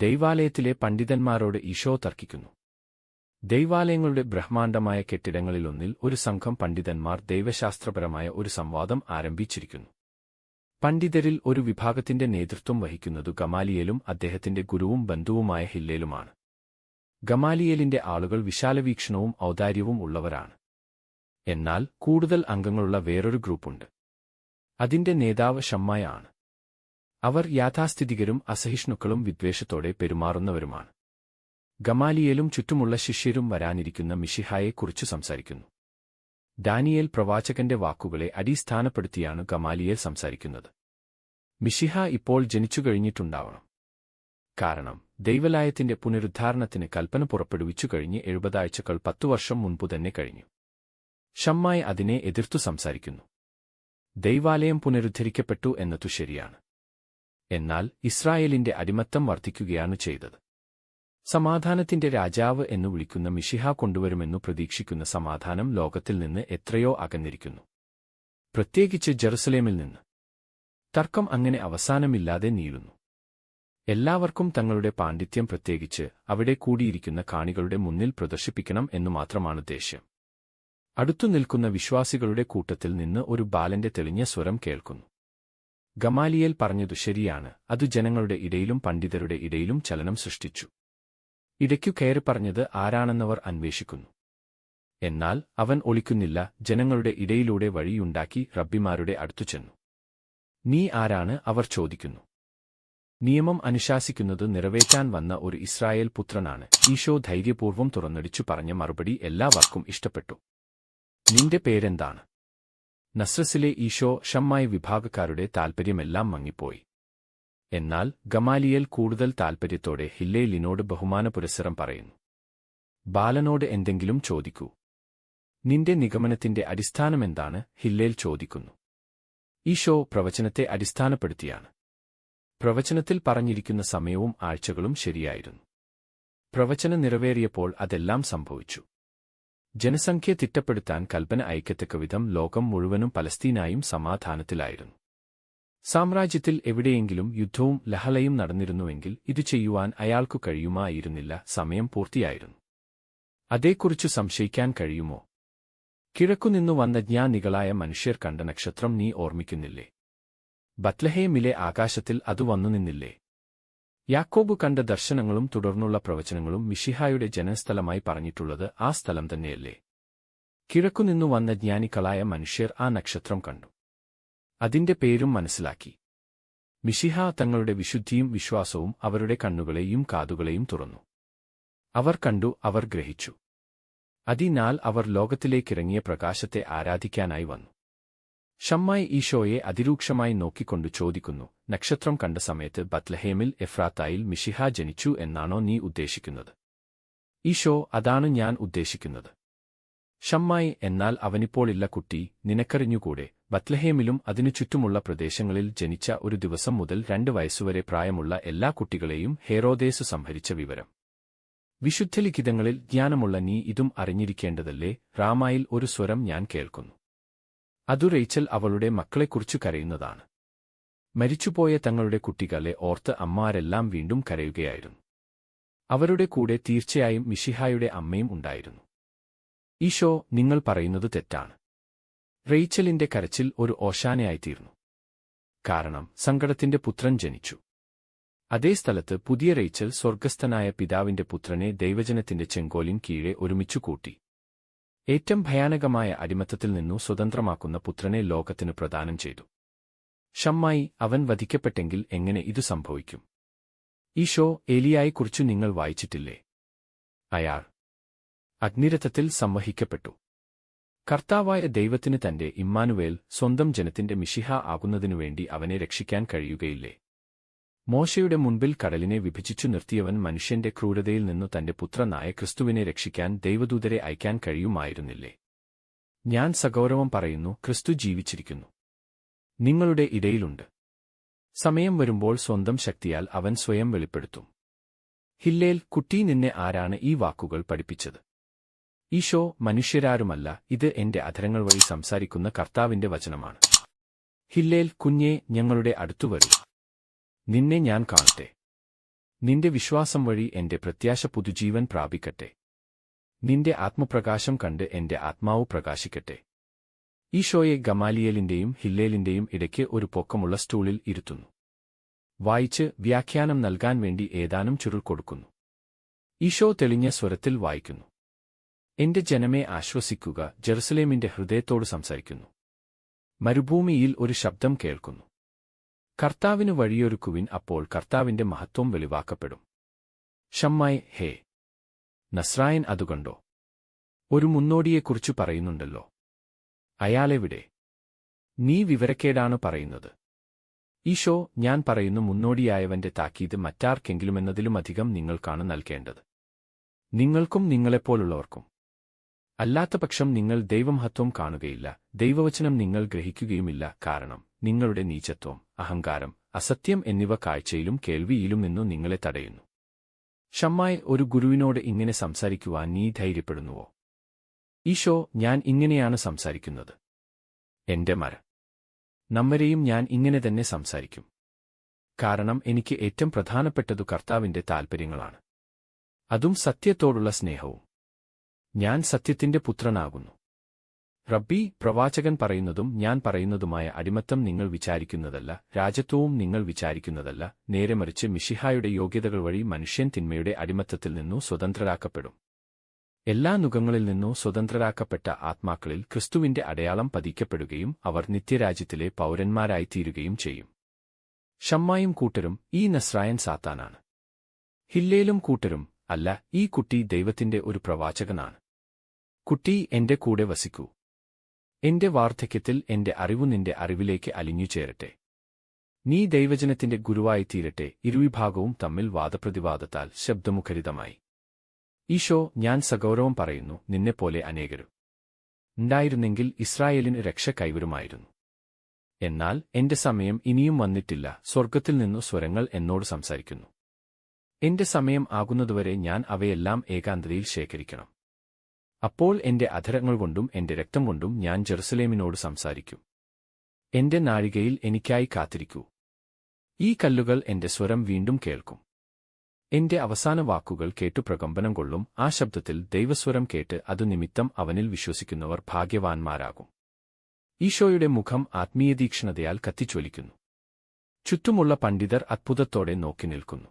ദൈവാലയത്തിലെ പണ്ഡിതന്മാരോട് ഈശോ തർക്കിക്കുന്നു. ദൈവാലയങ്ങളുടെ ബ്രഹ്മാണ്ഡമായ കെട്ടിടങ്ങളിലൊന്നിൽ ഒരു സംഘം പണ്ഡിതന്മാർ ദൈവശാസ്ത്രപരമായ ഒരു സംവാദം ആരംഭിച്ചിരിക്കുന്നു. പണ്ഡിതരിൽ ഒരു വിഭാഗത്തിന്റെ നേതൃത്വം വഹിക്കുന്നത് ഗമാലിയേലും അദ്ദേഹത്തിന്റെ ഗുരുവും ബന്ധുവുമായ ഹില്ലേലുമാണ്. ഗമാലിയേലിന്റെ ആളുകൾ വിശാലവീക്ഷണവും ഔദാര്യവും ഉള്ളവരാണ്. എന്നാൽ കൂടുതൽ അംഗങ്ങളുള്ള വേറൊരു ഗ്രൂപ്പുണ്ട്. അതിന്റെ നേതാവ് ഷമ്മായ ആണ്. അവർ യാഥാസ്ഥിതികരും അസഹിഷ്ണുക്കളും വിദ്വേഷത്തോടെ പെരുമാറുന്നവരുമാണ്. ഗമാലിയേലും ചുറ്റുമുള്ള ശിഷ്യരും വരാനിരിക്കുന്ന മിഷിഹായെക്കുറിച്ചു സംസാരിക്കുന്നു. ദാനിയേൽ പ്രവാചകന്റെ വാക്കുകളെ അടിസ്ഥാനപ്പെടുത്തിയാണ് ഗമാലിയേൽ സംസാരിക്കുന്നത്. മിഷിഹ ഇപ്പോൾ ജനിച്ചുകഴിഞ്ഞിട്ടുണ്ടാവണം കാരണം ദൈവലായത്തിന്റെ പുനരുദ്ധാരണത്തിന് കൽപ്പന പുറപ്പെടുവിച്ചു കഴിഞ്ഞ് എഴുപതാഴ്ചകൾ പത്തു വർഷം മുൻപു തന്നെ കഴിഞ്ഞു. ഷമ്മായി അതിനെ എതിർത്തു സംസാരിക്കുന്നു. ദൈവാലയം പുനരുദ്ധരിക്കപ്പെട്ടു എന്നതു ശരിയാണ്. എന്നാൽ ഇസ്രായേലിന്റെ അടിമത്തം വർദ്ധിക്കുകയാണ് ചെയ്തത്. സമാധാനത്തിന്റെ രാജാവ് എന്നു വിളിക്കുന്ന മിഷിഹ കൊണ്ടുവരുമെന്നു പ്രതീക്ഷിക്കുന്ന സമാധാനം ലോകത്തിൽ നിന്ന് എത്രയോ അകന്നിരിക്കുന്നു. പ്രത്യേകിച്ച് ജെറുസലേമിൽ നിന്ന്. തർക്കം അങ്ങനെ അവസാനമില്ലാതെ നീളുന്നു. എല്ലാവർക്കും തങ്ങളുടെ പാണ്ഡിത്യം പ്രത്യേകിച്ച് അവിടെ കൂടിയിരിക്കുന്ന കാണികളുടെ മുന്നിൽ പ്രദർശിപ്പിക്കണം എന്നു മാത്രമാണ് ദേഷ്യം. അടുത്തു നിൽക്കുന്ന വിശ്വാസികളുടെ കൂട്ടത്തിൽ നിന്ന് ഒരു ബാലന്റെ തെളിഞ്ഞ സ്വരം കേൾക്കുന്നു. ഗമാലിയേൽ പറഞ്ഞതു ശരിയാണ്. അതു ജനങ്ങളുടെ ഇടയിലും പണ്ഡിതരുടെ ഇടയിലും ചലനം സൃഷ്ടിച്ചു. ഇടയ്ക്കു കയറി പറഞ്ഞത് ആരാണെന്നവർ അന്വേഷിക്കുന്നു. എന്നാൽ അവൻ ഒളിക്കുന്നില്ല ജനങ്ങളുടെ ഇടയിലൂടെ വഴിയുണ്ടാക്കി റബ്ബിമാരുടെ അടുത്തു ചെന്നു. നീ ആരാണ്? അവർ ചോദിക്കുന്നു. നിയമം അനുശാസിക്കുന്നത് നിറവേറ്റാൻ വന്ന ഒരു ഇസ്രായേൽ പുത്രനാണ്. ഈശോ ധൈര്യപൂർവം തുറന്നടിച്ചു പറഞ്ഞ മറുപടി എല്ലാവർക്കും ഇഷ്ടപ്പെട്ടു. നിന്റെ പേരെന്താണ്? നസ്രസിലെ ഈശോ ഷമ്മായ വിഭാഗക്കാരുടെ താൽപ്പര്യമെല്ലാം മങ്ങിപ്പോയി. എന്നാൽ ഗമാലിയൽ കൂടുതൽ താൽപ്പര്യത്തോടെ ഹില്ലേലിനോട് ബഹുമാന പുരസ്സരം പറയുന്നു. ബാലനോട് എന്തെങ്കിലും ചോദിക്കൂ. നിന്റെ നിഗമനത്തിന്റെ അടിസ്ഥാനമെന്താണ്? ഹില്ലേൽ ചോദിക്കുന്നു. ഈശോ പ്രവചനത്തെ അടിസ്ഥാനപ്പെടുത്തിയാണ്. പ്രവചനത്തിൽ പറഞ്ഞിരിക്കുന്ന സമയവും ആഴ്ചകളും ശരിയായിരുന്നു. പ്രവചനം നിറവേറിയപ്പോൾ അതെല്ലാം സംഭവിച്ചു. ജനസംഖ്യ തിട്ടപ്പെടുത്താൻ കൽപ്പന അയക്കത്തക്ക വിധം ലോകം മുഴുവനും പലസ്തീനായും സമാധാനത്തിലായിരുന്നു. സാമ്രാജ്യത്തിൽ എവിടെയെങ്കിലും യുദ്ധവും ലഹളയും നടന്നിരുന്നുവെങ്കിൽ ഇത് ചെയ്യുവാൻ അയാൾക്കു കഴിയുമായിരുന്നില്ല സമയം പൂർത്തിയായിരുന്നു. അതേക്കുറിച്ചു സംശയിക്കാൻ കഴിയുമോ? കിഴക്കുനിന്നു വന്ന ജ്ഞാനികളായ മനുഷ്യർ കണ്ട നക്ഷത്രം നീ ഓർമ്മിക്കുന്നില്ലേ? ബത്ലഹേമിലെ ആകാശത്തിൽ അത് വന്നു നിന്നില്ലേ യാക്കോബ് കണ്ട ദർശനങ്ങളും തുടർന്നുള്ള പ്രവചനങ്ങളും മിഷിഹായുടെ ജനസ്ഥലമായി പറഞ്ഞിട്ടുള്ളത് ആ സ്ഥലം തന്നെയല്ലേ? കിഴക്കുനിന്നു വന്ന ജ്ഞാനികളായ മനുഷ്യർ ആ നക്ഷത്രം കണ്ടു. അതിന്റെ പേരും മനസ്സിലാക്കി. മിഷിഹ തങ്ങളുടെ വിശുദ്ധിയും വിശ്വാസവും അവരുടെ കണ്ണുകളെയും കാതുകളെയും തുറന്നു. അവർ കണ്ടു അവർ ഗ്രഹിച്ചു. അതിനാൽ അവർ ലോകത്തിലേക്കിറങ്ങിയ പ്രകാശത്തെ ആരാധിക്കാനായി വന്നു. ഷമ്മായി ഈശോയെ അതിരൂക്ഷമായി നോക്കിക്കൊണ്ട് ചോദിക്കുന്നു നക്ഷത്രം കണ്ട സമയത്ത് ബത്ലഹേമിൽ എഫ്രാത്തായിൽ മിഷിഹ ജനിച്ചു എന്നാണോ നീ ഉദ്ദേശിക്കുന്നത്? ഈശോ അതാണ് ഞാൻ ഉദ്ദേശിക്കുന്നത്. ഷമ്മായി എന്നാൽ അവനിപ്പോളില്ല കുട്ടി നിനക്കറിഞ്ഞുകൂടെ ബത്ലഹേമിലും അതിനു ചുറ്റുമുള്ള പ്രദേശങ്ങളിൽ ജനിച്ച ഒരു ദിവസം മുതൽ രണ്ട് വയസ്സുവരെ പ്രായമുള്ള എല്ലാ കുട്ടികളെയും ഹേറോദേസു സംഭരിച്ച വിവരം. വിശുദ്ധലിഖിതങ്ങളിൽ ജ്ഞാനമുള്ള നീ ഇതും അറിഞ്ഞിരിക്കേണ്ടതല്ലേ? റാമായിൽ ഒരു സ്വരം ഞാൻ കേൾക്കുന്നു. അതു റേച്ചൽ അവളുടെ മക്കളെക്കുറിച്ചു കരയുന്നതാണ്. മരിച്ചുപോയ തങ്ങളുടെ കുട്ടികളെ ഓർത്ത് അമ്മാരെല്ലാം വീണ്ടും കരയുകയായിരുന്നു. അവരുടെ കൂടെ തീർച്ചയായും മിഷിഹായുടെ അമ്മയും ഉണ്ടായിരുന്നു. ഈശോ നിങ്ങൾ പറയുന്നത് തെറ്റാണ്. റെയ്ച്ചലിന്റെ കരച്ചിൽ ഒരു ഓശാനയായിത്തീർന്നു. കാരണം സങ്കടത്തിന്റെ പുത്രൻ ജനിച്ചു. അതേ സ്ഥലത്ത് പുതിയ റെയ്ച്ചൽ സ്വർഗസ്ഥനായ പിതാവിന്റെ പുത്രനെ ദൈവജനത്തിന്റെ ചെങ്കോലിൻ കീഴെ ഒരുമിച്ചു കൂട്ടി ഏറ്റവും ഭയാനകമായ അടിമത്തത്തിൽ നിന്നു സ്വതന്ത്രമാക്കുന്ന പുത്രനെ ലോകത്തിനു പ്രദാനം ചെയ്തു. ഷമ്മായി അവൻ വധിക്കപ്പെട്ടെങ്കിൽ എങ്ങനെ ഇതു സംഭവിക്കും? ഈ ഈശോ ഏലിയായെക്കുറിച്ചു നിങ്ങൾ വായിച്ചിട്ടില്ലേ? അയാൾ അഗ്നിരഥത്തിൽ സംവഹിക്കപ്പെട്ടു. കർത്താവായ ദൈവത്തിന് തന്റെ ഇമ്മാനുവേൽ സ്വന്തം ജനത്തിന്റെ മിഷിഹ ആകുന്നതിനുവേണ്ടി അവനെ രക്ഷിക്കാൻ കഴിയുകയില്ലേ? മോശയുടെ മുൻപിൽ കടലിനെ വിഭജിച്ചു നിർത്തിയവൻ മനുഷ്യന്റെ ക്രൂരതയിൽ നിന്നു തന്റെ പുത്രനായ ക്രിസ്തുവിനെ രക്ഷിക്കാൻ ദൈവദൂതരെ അയക്കാൻ കഴിയുമായിരുന്നില്ലേ? ഞാൻ സഗൗരവം പറയുന്നു ക്രിസ്തു ജീവിച്ചിരിക്കുന്നു. നിങ്ങളുടെ ഇടയിലുണ്ട്. സമയം വരുമ്പോൾ സ്വന്തം ശക്തിയാൽ അവൻ സ്വയം വെളിപ്പെടുത്തും. ഹില്ലേൽ കുട്ടി നിന്നെ ആരാണ് ഈ വാക്കുകൾ പഠിപ്പിച്ചത്? ഈശോ മനുഷ്യരാരുമല്ല ഇത് എന്റെ അധരങ്ങൾ വഴി സംസാരിക്കുന്ന കർത്താവിന്റെ വചനമാണ്. ഹില്ലേൽ കുഞ്ഞേ ഞങ്ങളുടെ അടുത്തു വരൂ. നിന്നെ ഞാൻ കാണട്ടെ. നിന്റെ വിശ്വാസം വഴി എന്റെ പ്രത്യാശ പുതുജീവൻ പ്രാപിക്കട്ടെ. നിന്റെ ആത്മപ്രകാശം കണ്ട് എന്റെ ആത്മാവ് പ്രകാശിക്കട്ടെ. ഈശോയെ ഗമാലിയലിന്റെയും ഹില്ലേലിന്റെയും ഇടയ്ക്ക് ഒരു പൊക്കമുള്ള സ്റ്റൂളിൽ ഇരുത്തുന്നു. വായിച്ച് വ്യാഖ്യാനം നൽകാൻ വേണ്ടി ഏതാനും ചുരുൾ കൊടുക്കുന്നു. ഈശോ തെളിഞ്ഞ സ്വരത്തിൽ വായിക്കുന്നു. എന്റെ ജനമേ ആശ്വസിക്കുക ജെറുസലേമിന്റെ ഹൃദയത്തോട് സംസാരിക്കുന്നു. മരുഭൂമിയിൽ ഒരു ശബ്ദം കേൾക്കുന്നു. കർത്താവിനു വഴിയൊരുക്കുവിൻ അപ്പോൾ കർത്താവിന്റെ മഹത്വം വെളിവാക്കപ്പെടും. ഷമ്മായി ഹേ നസ്രായൻ അതുകൊണ്ടോ ഒരു മുന്നോടിയെക്കുറിച്ചു പറയുന്നുണ്ടല്ലോ. അയാളെവിടെ നീ വിവരക്കേടാണ് പറയുന്നത്. ഈശോ ഞാൻ പറയുന്നു മുന്നോടിയായവന്റെ താക്കീത് മറ്റാർക്കെങ്കിലുമെന്നതിലുമധികം നിങ്ങൾക്കാണ് നൽകേണ്ടത്. നിങ്ങൾക്കും നിങ്ങളെപ്പോലുള്ളവർക്കും അല്ലാത്തപക്ഷം നിങ്ങൾ ദൈവമഹത്വം കാണുകയില്ല. ദൈവവചനം നിങ്ങൾ ഗ്രഹിക്കുകയുമില്ല. കാരണം നിങ്ങളുടെ നീചത്വം അഹങ്കാരം അസത്യം എന്നിവ കാഴ്ചയിലും കേൾവിയിലും നിന്നു നിങ്ങളെ തടയുന്നു. ഷമ്മായി ഒരു ഗുരുവിനോട് ഇങ്ങനെ സംസാരിക്കുവാൻ നീ ധൈര്യപ്പെടുന്നുവോ? ഈശോ ഞാൻ ഇങ്ങനെയാണ് സംസാരിക്കുന്നത്. എന്റെ മര നമ്മരെയും ഞാൻ ഇങ്ങനെ തന്നെ സംസാരിക്കും. കാരണം എനിക്ക് ഏറ്റവും പ്രധാനപ്പെട്ടതു കർത്താവിന്റെ താൽപ്പര്യങ്ങളാണ് അതും സത്യത്തോടുള്ള സ്നേഹവും. ഞാൻ സത്യത്തിന്റെ പുത്രനാകുന്നു. റബ്ബി പ്രവാചകൻ പറയുന്നതും ഞാൻ പറയുന്നതുമായ അടിമത്തം നിങ്ങൾ വിചാരിക്കുന്നതല്ല രാജത്വവും നിങ്ങൾ വിചാരിക്കുന്നതല്ല നേരെമറിച്ച് മിഷിഹായുടെ യോഗ്യതകൾ വഴി മനുഷ്യൻ തിന്മയുടെ അടിമത്തത്തിൽ നിന്നു സ്വതന്ത്രരാക്കപ്പെടും. എല്ലാ നുഖങ്ങളിൽ നിന്നു സ്വതന്ത്രരാക്കപ്പെട്ട ആത്മാക്കളിൽ ക്രിസ്തുവിന്റെ അടയാളം പതിക്കപ്പെടുകയും അവർ നിത്യരാജ്യത്തിലെ പൗരന്മാരായിത്തീരുകയും ചെയ്യും. ഷമ്മായും കൂട്ടരും ഈ നസ്രായൻ സാത്താനാണ്. ഹില്ലേലും കൂട്ടരും അല്ല ഈ കുട്ടി ദൈവത്തിന്റെ ഒരു പ്രവാചകനാണ്. കുട്ടി എന്റെ കൂടെ വസിക്കൂ. എന്റെ വാർദ്ധക്യത്തിൽ എന്റെ അറിവു നിന്റെ അറിവിലേക്ക് അലിഞ്ഞു ചേരട്ടെ. നീ ദൈവജനത്തിന്റെ ഗുരുവായിത്തീരട്ടെ ഇരുവിഭാഗവും തമ്മിൽ വാദപ്രതിവാദത്താൽ ശബ്ദമുഖരിതമായി. ഈശോ ഞാൻ സഗൗരവം പറയുന്നു നിന്നെപ്പോലെ അനേകരും. ഉണ്ടായിരുന്നെങ്കിൽ ഇസ്രായേലിന് രക്ഷ കൈവരുമായിരുന്നു. എന്നാൽ എന്റെ സമയം ഇനിയും വന്നിട്ടില്ല. സ്വർഗത്തിൽ നിന്നു സ്വരങ്ങൾ എന്നോട് സംസാരിക്കുന്നു. എന്റെ സമയം ആകുന്നതുവരെ ഞാൻ അവയെല്ലാം ഏകാന്തതയിൽ ശേഖരിക്കണം. അപ്പോൾ എന്റെ അധരങ്ങൾ കൊണ്ടും എന്റെ രക്തം കൊണ്ടും ഞാൻ ജെറുസലേമിനോട് സംസാരിക്കും. എന്റെ നാഴികയിൽ എനിക്കായി കാത്തിരിക്കൂ. ഈ കല്ലുകൾ എന്റെ സ്വരം വീണ്ടും കേൾക്കും. എന്റെ അവസാന വാക്കുകൾ കേട്ടു പ്രകമ്പനം കൊള്ളും. ആ ശബ്ദത്തിൽ ദൈവസ്വരം കേട്ട് അതു നിമിത്തം അവനിൽ വിശ്വസിക്കുന്നവർ ഭാഗ്യവാന്മാരാകും. ഈശോയുടെ മുഖം ആത്മീയതീക്ഷണതയാൽ കത്തിച്ചൊലിക്കുന്നു. ചുറ്റുമുള്ള പണ്ഡിതർ അത്ഭുതത്തോടെ നോക്കി നിൽക്കുന്നു.